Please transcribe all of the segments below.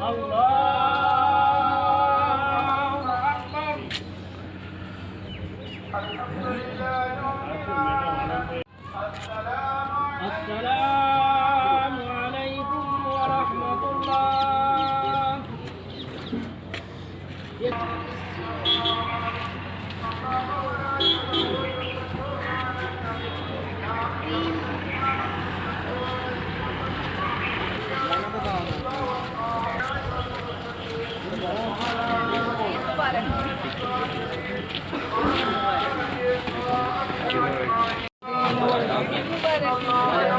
নোয়া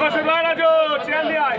ঘোষণা রাজু চিরাল দিয়ে আয়।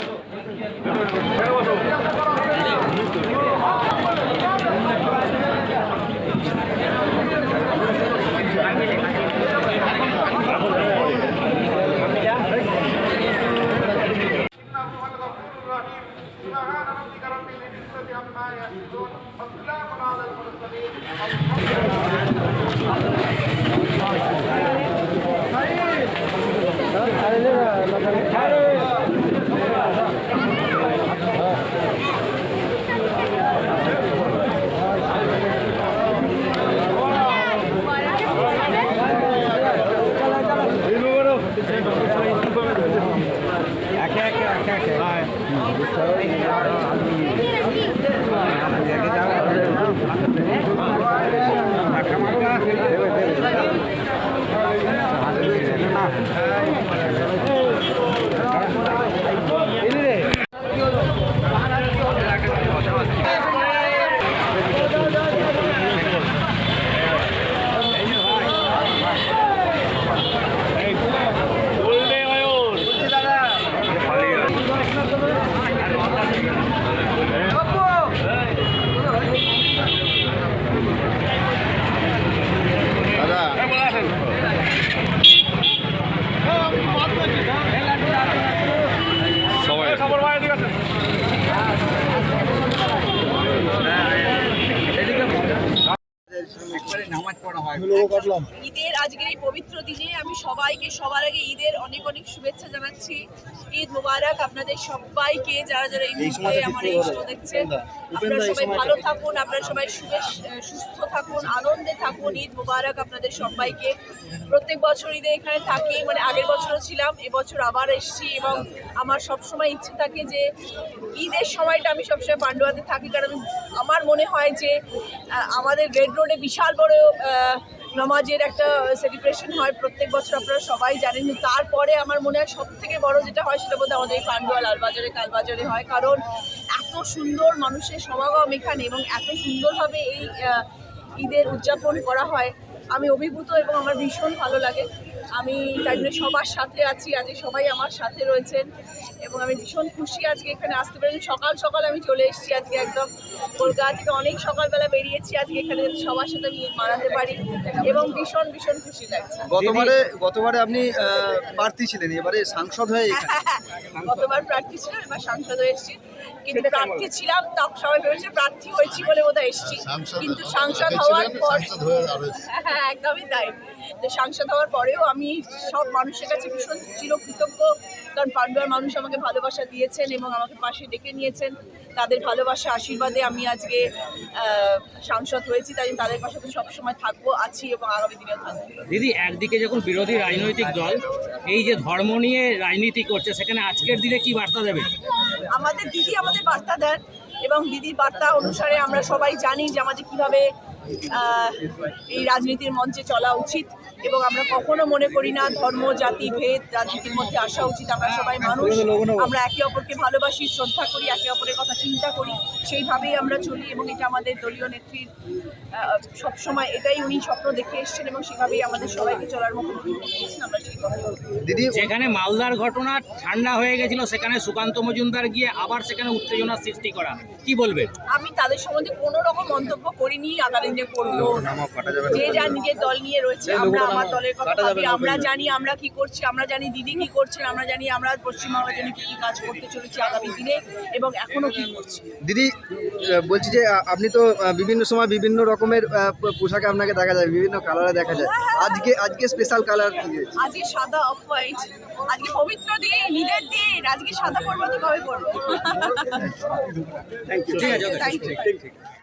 ঈদের আজকের এই পবিত্র দিনে আমি সবাইকে সবার আগে ঈদের অনেক অনেক শুভেচ্ছা জানাচ্ছি। ঈদ মোবারক আপনাদের সবাইকে যারা যারা এই মুহূর্তে আমার এই শো দেখছেন আপনারা সবাই ভালো থাকুন আপনারা সবাই সুস্থ থাকুন আনন্দে থাকুন। ঈদ মোবারক আপনাদের সবাইকে। প্রত্যেক বছর ঈদে এখানে থাকি মানে আগের বছরও ছিলাম এবছর আবার এসেছি এবং আমার সবসময় ইচ্ছে থাকে যে ঈদের সময়টা আমি সবসময় পান্ডুয়াতে থাকি কারণ আমার মনে হয় যে আমাদের রেড রোডে বিশাল বড় নমাজের একটা সেলিব্রেশন হয়, প্রত্যেক বছর আপনারা সবাই জানেন। তারপরে আমার মনে হয় সব থেকে বড় যেটা হয়, সেটা বোধহয় আমাদের এই পান্ডুয়া লালবাজারে, কালবাজারে হয়। কারণ এত সুন্দর মানুষের সমাগম এখানে এবং এত সুন্দরভাবে এই ঈদের উদযাপন করা হয়। আমি অভিভূত এবং আমার ভীষণ ভালো লাগে। আমি তাই জন্য সবার সাথে আছি, আজকে সবাই আমার সাথে রয়েছেন এবং আমি ভীষণ খুশি আজকে এখানে আসতে পেরেছি। সকাল সকাল আমি চলে এসেছি আজকে একদম। কলকাতা থেকে অনেক সকালবেলা বেরিয়েছি আজকে এখানে সবার সাথে আমি মানাতে পারি এবং ভীষণ ভীষণ খুশি লাগছে। গতবারে গতবারে আপনি প্রার্থী ছিলেন এবারে সাংসদ হয়ে এখানে। গতবার প্রার্থী ছিলাম এবার সাংসদ হয়ে এসেছি। কিন্তু প্রার্থী ছিলাম তা সবাই ভেবেছে প্রার্থী হয়েছি বলে বোধহয় এসেছি। কিন্তু সাংসদ হওয়ার পর হ্যাঁ একদমই তাই। তো সাংসদ হওয়ার পরেও আমি সব মানুষের কাছে ভীষণ চিরকৃতজ্ঞ কারণ পান্ডুয়ার মানুষ আমাকে ভালোবাসা দিয়েছেন এবং আমাকে পাশে ডেকে নিয়েছেন। তাদের ভালোবাসা আশীর্বাদে আমি আজকে সাংসদ হয়েছি তাই তাদের পাশে তো সবসময় থাকব আছি এবং আগামী দিনেও থাকব। দিদি একদিকে যখন বিরোধী রাজনৈতিক দল এই যে ধর্ম নিয়ে রাজনীতি করছে সেখানে আজকের দিনে কি বার্তা দেবে? আমাদের দিদি আমাদের বার্তা দেন এবং দিদির বার্তা অনুসারে আমরা সবাই জানি যে আমাদের কীভাবে এই রাজনীতির মঞ্চে চলা উচিত। এবং আমরা কখনো মনে করি না ধর্ম জাতি ভেদ রাজনীতির মধ্যে আসা উচিত। আমরা সবাই মানুষ। আমরা একে অপরকে ভালোবাসি শ্রদ্ধা করি একে অপরের কথা চিন্তা করি। সেইভাবেই আমরা চলি এবং এটা আমাদের দলীয় নেত্রীর সবসময় এটাই উনি স্বপ্ন দেখে এসেছেন এবং সেভাবেই আমাদের সবাইকে চলার মতো দিয়েছেন আমরা সেই কথা দিদি যেখানে মালদার ঘটনা ঠান্ডা হয়ে গেছিল সেখানে সুকান্ত মজুমদার গিয়ে আবার সেখানে উত্তেজনা সৃষ্টি করা। কি বলবে? আমি তাদের সম্বন্ধে কোনো রকম মন্তব্য করিনি। আগামী দিনে করব যে যার নিজের দল নিয়ে রয়েছে আমরা আমার দলের কথা ভাবি আমরা জানি আমরা কি করছি আমরা জানি দিদি কি করছেন আমরা জানি আমরা পশ্চিমবাংলার জন্য কি কি কাজ করতে চলেছি আগামী দিনে এবং এখনও কি করছি। দিদি বলছি যে আপনি তো বিভিন্ন সময় বিভিন্ন রকমের পোশাকে আপনাকে দেখা যায় বিভিন্ন কালারে দেখা যায়। আজকে আজকে স্পেশাল কালার আজকে সাদা অফ হোয়াইট আজকে পবিত্র দিন ঈদের দিন আজকে সাদা পরবো তো কবে পরবো? ঠিক আছে. Thank you